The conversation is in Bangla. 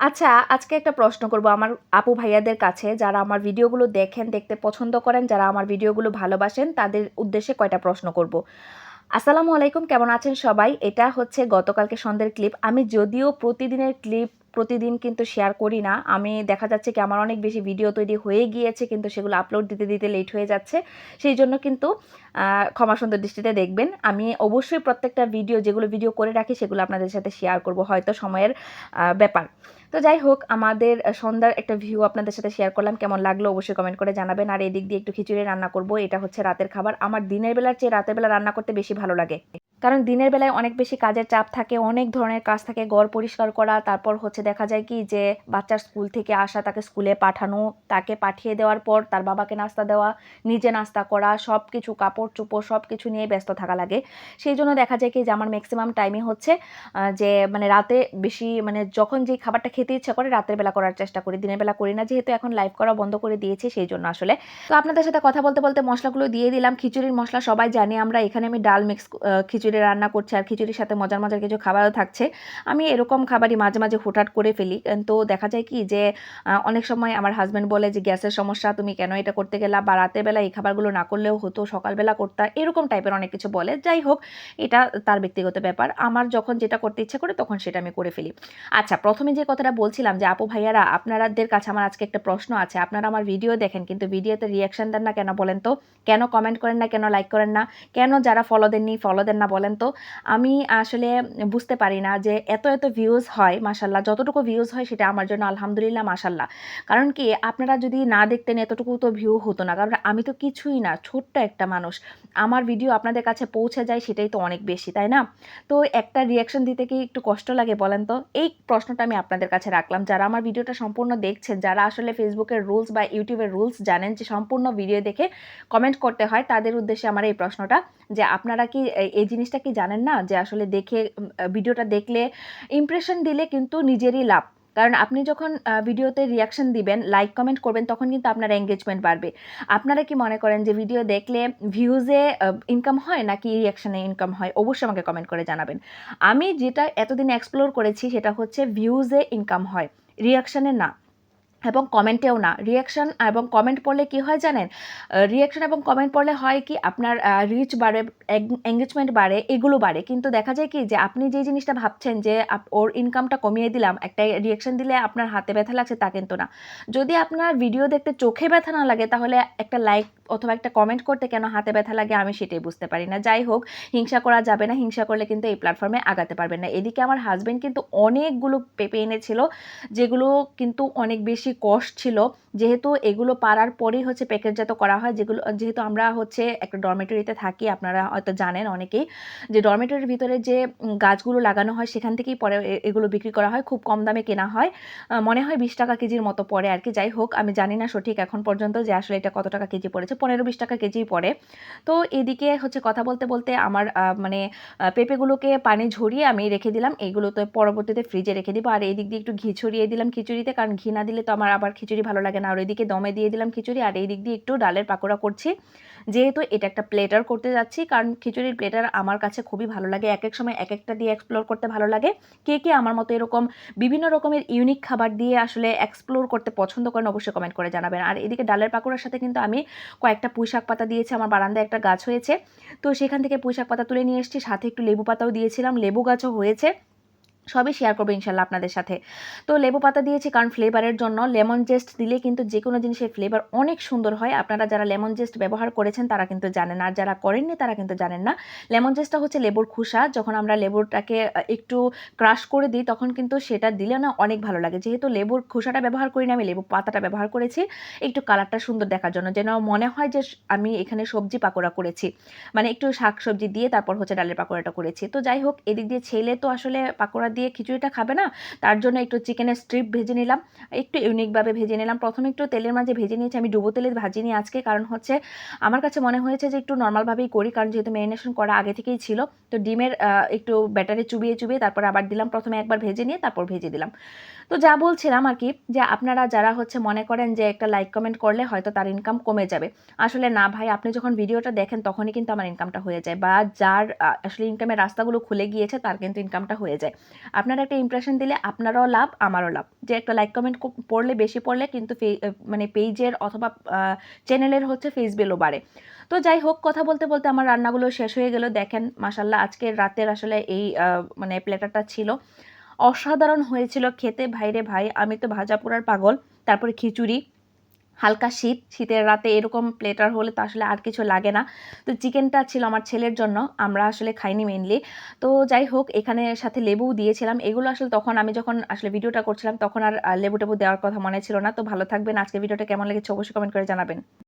আচ্ছা আজকে একটা প্রশ্ন করব। আমার আপু ভাইয়াদের কাছে, যারা আমার ভিডিওগুলো দেখেন, দেখতে পছন্দ করেন, যারা আমার ভিডিওগুলো ভালোবাসেন, তাদের উদ্দেশ্যে কয়টা প্রশ্ন করব। আসসালামু আলাইকুম, কেমন আছেন সবাই? এটা হচ্ছে গতকালকে সন্ধ্যের ক্লিপ। আমি যদিও প্রতিদিনের ক্লিপ, প্রতিদিন কিন্তু শেয়ার করি না। আমি দেখা যাচ্ছে কি, আমার অনেক বেশি ভিডিও তৈরি হয়ে গিয়েছে, কিন্তু সেগুলো আপলোড দিতে দিতে লেট হয়ে যাচ্ছে। সেই জন্য কিন্তু ক্ষমা সুন্দর দৃষ্টিতে দেখবেন। আমি অবশ্যই প্রত্যেকটা ভিডিও যেগুলো ভিডিও করে রাখি, সেগুলো আপনাদের সাথে শেয়ার করব। হয়তো সময়ের ব্যাপার। তো যাই হোক, আমাদের সন্ধ্যার একটা ভিউ আপনাদের সাথে শেয়ার করলাম। কেমন লাগল অবশ্যই কমেন্ট করে জানাবেন। আর এদিক দিয়ে একটু খিচুড়ি রান্না করব, এটা হচ্ছে রাতের খাবার। আমার দিনের বেলার চেয়ে রাতের বেলা রান্না করতে বেশি ভালো লাগে। কারণ দিনের বেলায় অনেক বেশি কাজের চাপ থাকে, অনেক ধরনের কাজ থাকে, ঘর পরিষ্কার করা, তারপর হচ্ছে দেখা যায় কি যে বাচ্চার স্কুল থেকে আসা, তাকে স্কুলে পাঠানো, তাকে পাঠিয়ে দেওয়ার পর তার বাবাকে নাস্তা দেওয়া, নিজে নাস্তা করা সব কিছু কাপড় চোপড় সব কিছু নিয়ে ব্যস্ত থাকা লাগে। সেই জন্য দেখা যায় কি যে আমার ম্যাক্সিমাম টাইমই হচ্ছে যে মানে রাতে বেশি মানে যখন যেই খাবারটা খেতে ইচ্ছা করে রাতের বেলা করার চেষ্টা করি, দিনের বেলা করি না, যেহেতু এখন লাইভ করা বন্ধ করে দিয়েছি সেই জন্য আসলে। তো আপনাদের সাথে কথা বলতে বলতে মশলাগুলো দিয়ে দিলাম, খিচুড়ির মশলা সবাই জানি, আমরা এখানে আমি ডাল মিক্স খিচুড়ি রান্না করছে আর খিচুড়ির সাথে মজার মজার কিছু খাবারও থাকছে। আমি এরকম খাবারই মাঝে মাঝে হুটহাট করে ফেলি। তো দেখা যায় কি যে অনেক সময় আমার হাজব্যান্ড বলে যে, গ্যাসের সমস্যা, তুমি কেন এটা করতে গেলা? বা রাতের বেলা এই খাবারগুলো না করলেও হতো, সকালবেলা করতা, এরকম টাইপের অনেক কিছু বলে। যাই হোক, এটা তার ব্যক্তিগত ব্যাপার। আমার যখন যেটা করতে ইচ্ছে করে, তখন সেটা আমি করে ফেলি। আচ্ছা প্রথমে যে কথাটা বলছিলাম যে, আপু ভাইয়ারা আপনাদের কাছে আমার আজকে একটা প্রশ্ন আছে। আপনারা আমার ভিডিও দেখেন, কিন্তু ভিডিওতে রিয়াকশন দেন না কেন বলেন তো? কেন কমেন্ট করেন না, কেন লাইক করেন না? কেন যারা ফলো দেননি ফলো দেন না তো, আমি আসলে বুঝতে পারি না যে এত এত ভিউজ হয় মাসাল্লাহ যতটুকু ভিউজ হয় সেটা আমার জন্য আলহামদুলিল্লাহ মাসাল্লাহ কারণ কি, আপনারা যদি না দেখতেন এতটুকু তো ভিউ হতো না। কারণ আমি তো কিছুই না, ছোট্ট একটা মানুষ। আমার ভিডিও আপনাদের কাছে পৌঁছে যায় সেটাই তো অনেক বেশি, তাই না? তো একটা রিয়াকশন দিতে কি একটু কষ্ট লাগে বলেন তো? এই প্রশ্নটা আমি আপনাদের কাছে রাখলাম। যারা আমার ভিডিওটা সম্পূর্ণ দেখছেন, যারা আসলে ফেসবুকের রুলস বা ইউটিউবের রুলস জানেন যে সম্পূর্ণ ভিডিও দেখে কমেন্ট করতে হয়, তাদের উদ্দেশ্যে আমার এই প্রশ্নটা যে আপনারা কি এই- এই জিনিসটা কি জানেন না? যে আসলে দেখে ভিডিওটা দেখলে ইমপ্রেশন দিলে কিন্তু নিজেরই লাভ। কারণ আপনি যখন ভিডিওতে রিয়াকশন দিবেন লাইক কমেন্ট করবেন, তখন কিন্তু আপনার এঙ্গেজমেন্ট বাড়বে। আপনারা কি মনে করেন যে ভিডিও দেখলে ভিউজে ইনকাম হয় নাকি রিয়াকশনে ইনকাম হয়? অবশ্যই আমাকে কমেন্ট করে জানাবেন। আমি যেটা এতদিন এক্সপ্লোর করেছি সেটা হচ্ছে ভিউজে ইনকাম হয় রিয়াকশানে না। এবং কমেন্টেও না। রিয়াকশন এবং কমেন্ট পড়লে কি হয় জানেন? রিয়াকশন এবং কমেন্ট পড়লে হয় কি আপনার রিচ বাড়ে এঙ্গেজমেন্ট বাড়ে, এগুলো বাড়ে। কিন্তু দেখা যায় কি যে আপনি যে জিনিসটা ভাবছেন যে ওর ইনকামটা কমিয়ে দিলাম একটা রিয়াকশন দিলে আপনার হাতে ব্যথা লাগছে তা কিন্তু না। যদি আপনার ভিডিও দেখতে চোখে ব্যথা না লাগে, তাহলে একটা লাইক অথবা একটা কমেন্ট করতে কেন হাতে ব্যথা লাগে আমি সেটাই বুঝতে পারি না। যাই হোক, হিংসা করা যাবে না, হিংসা করলে কিন্তু এই প্ল্যাটফর্মে আগাতে পারবেন না। এদিকে আমার হাজবেন্ড কিন্তু অনেকগুলো পেপে এনেছিল, যেগুলো কিন্তু অনেক বেশি কষ্ট ছিল, যেহেতু এগুলো পারার পরেই হচ্ছে প্যাকেটজাত করা হয়, যেগুলো, যেহেতু আমরা হচ্ছে একটা ডরমেটরিতে থাকি, আপনারা হয়তো জানেন অনেকেই, যে ডরমেটরির ভিতরে যে গাছগুলো লাগানো হয়, সেখান থেকেই পরে এগুলো বিক্রি করা হয়, খুব কম দামে কেনা হয়। মনে হয় বিশ টাকা কেজির মতো পড়ে আর কি, যাই হোক, আমি জানি না সঠিক এখন পর্যন্ত যে আসলে এটা কত টাকা কেজি পড়েছে, পনেরো বিশ টাকা কেজি পড়ে। তো এদিকে হচ্ছে কথা বলতে বলতে আমার মানে পেঁপেগুলোকে পানি ঝরিয়ে আমি রেখে দিলাম এইগুলো তো পরবর্তীতে ফ্রিজে রেখে দিব, আর এই দিক দিয়ে একটু ঘি ছড়িয়ে দিলাম, খিচুড়িতে, কারণ ঘি না দিলে তো আমার আবার খিচুড়ি ভালো লাগে না। আর ওইদিকে দমে দিয়ে দিলাম খিচুড়ি, আর এই দিক দিয়ে একটু ডালের পাকোড়া করছি। যেহেতু এটা একটা প্লেটার করতে যাচ্ছি, কারণ খিচুড়ির প্লেটার আমার কাছে খুবই ভালো লাগে। এক এক সময় এক একটা দিয়ে এক্সপ্লোর করতে ভালো লাগে। কে কে আমার মতো এরকম বিভিন্ন রকমের ইউনিক খাবার দিয়ে আসলে এক্সপ্লোর করতে পছন্দ করেন অবশ্যই কমেন্ট করে জানাবেন। আর এদিকে ডালের পাকোড়ার সাথে কিন্তু আমি কয়েকটা পুঁই শাক পাতা দিয়েছি, আমার বারান্দায় একটা গাছ হয়েছে। তো সেখান থেকে পুঁই শাক পাতা তুলে নিয়ে এসেছি, সাথে একটু লেবু পাতাও দিয়েছিলাম। লেবু গাছও হয়েছে। সবই শেয়ার করব ইনশাল্লাহ আপনাদের সাথে। তো লেবু পাতা দিয়েছি কারণ ফ্লেভারের জন্য। লেমন জেস্ট দিলে কিন্তু যে কোনো জিনিসের ফ্লেভার অনেক সুন্দর হয়। আপনারা যারা লেমন জেস্ট ব্যবহার করেছেন, তারা কিন্তু জানেন। আর যারা করেননি, তারা কিন্তু জানেন না। লেমন জেস্টটা হচ্ছে লেবুর খোসা। যখন আমরা লেবুরটাকে একটু ক্রাশ করে দিই, তখন কিন্তু সেটা দিলে না অনেক ভালো লাগে। যেহেতু লেবুর খোসাটা ব্যবহার করি না আমি লেবু পাতাটা ব্যবহার করেছি। একটু কালারটা সুন্দর দেখার জন্য। যেন মনে হয় যে আমি এখানে সবজি পাকোড়া করেছি। মানে একটু শাক সবজি দিয়ে তারপর হচ্ছে ডালের পাকোড়াটা করেছি। তো যাই হোক, এদিক দিয়ে ছেলে তো আসলে পাকোড়া খিচুড়িটা খাবে না? তার জন্য একটু চিকেনের স্ট্রিপ ভেজে নিলাম। একটু ইউনিকভাবে ভেজে নিলাম। প্রথমে একটু তেলের মাঝে ভেজে নিয়েছি। আমি ডুবো তেলে ভাজিনি আজকে। কারণ হচ্ছে আমার কাছে মনে হয়েছে যে একটু নর্মালভাবেই করি। কারণ যেহেতু ম্যারিনেশন করা আগে থেকেই ছিল, তো ডিমের একটু ব্যাটারে চুবিয়ে চুবিয়ে তারপর আবার দিলাম। প্রথমে একবার ভেজে নিয়ে তারপর ভেজে দিলাম। তো যা বলছিলাম আর কি, যে আপনারা যারা হচ্ছে মনে করেন যে একটা লাইক কমেন্ট করলে হয়তো তার ইনকাম কমে যাবে। আসলে না ভাই, আপনি যখন ভিডিওটা দেখেন তখনই কিন্তু আমার ইনকামটা হয়ে যায়। বা যার আসলে ইনকামের রাস্তাগুলো খুলে গিয়েছে, তার কিন্তু ইনকামটা হয়ে যায়। আপনারা একটা ইমপ্রেশন দিলে আপনারও লাভ, আমারও লাভ। যে একটা লাইক কমেন্ট পড়লে, বেশি পড়লে কিন্তু মানে পেজের অথবা চ্যানেলের হচ্ছে ফেস বেলও বাড়ে। তো যাই হোক, কথা বলতে বলতে আমার রান্নাগুলো শেষ হয়ে গেল। দেখেন মাসাল্লাহ আজকের রাতের আসলে এই মানে প্লেটারটা ছিল। অসাধারণ হয়েছিল খেতে, ভাইরে ভাই, আমি তো ভাজা পোড়ার পাগল। তারপরে খিচুড়ি। হালকা শীত, শীতের রাতে এরকম প্লেটার হলে তো আসলে আর কিছু লাগে না। তো চিকেনটা ছিল আমার ছেলের জন্য, আমরা আসলে খাইনি মেনলি তো যাই হোক, এখানে সাথে লেবুও দিয়েছিলাম। এগুলো আসলে তখন আমি যখন আসলে ভিডিওটা করছিলাম, তখন আর লেবু টেবু দেওয়ার কথা মনে ছিল না। তো ভালো থাকবেন আজকে ভিডিওটা কেমন লেগেছে অবশ্যই কমেন্ট করে জানাবেন।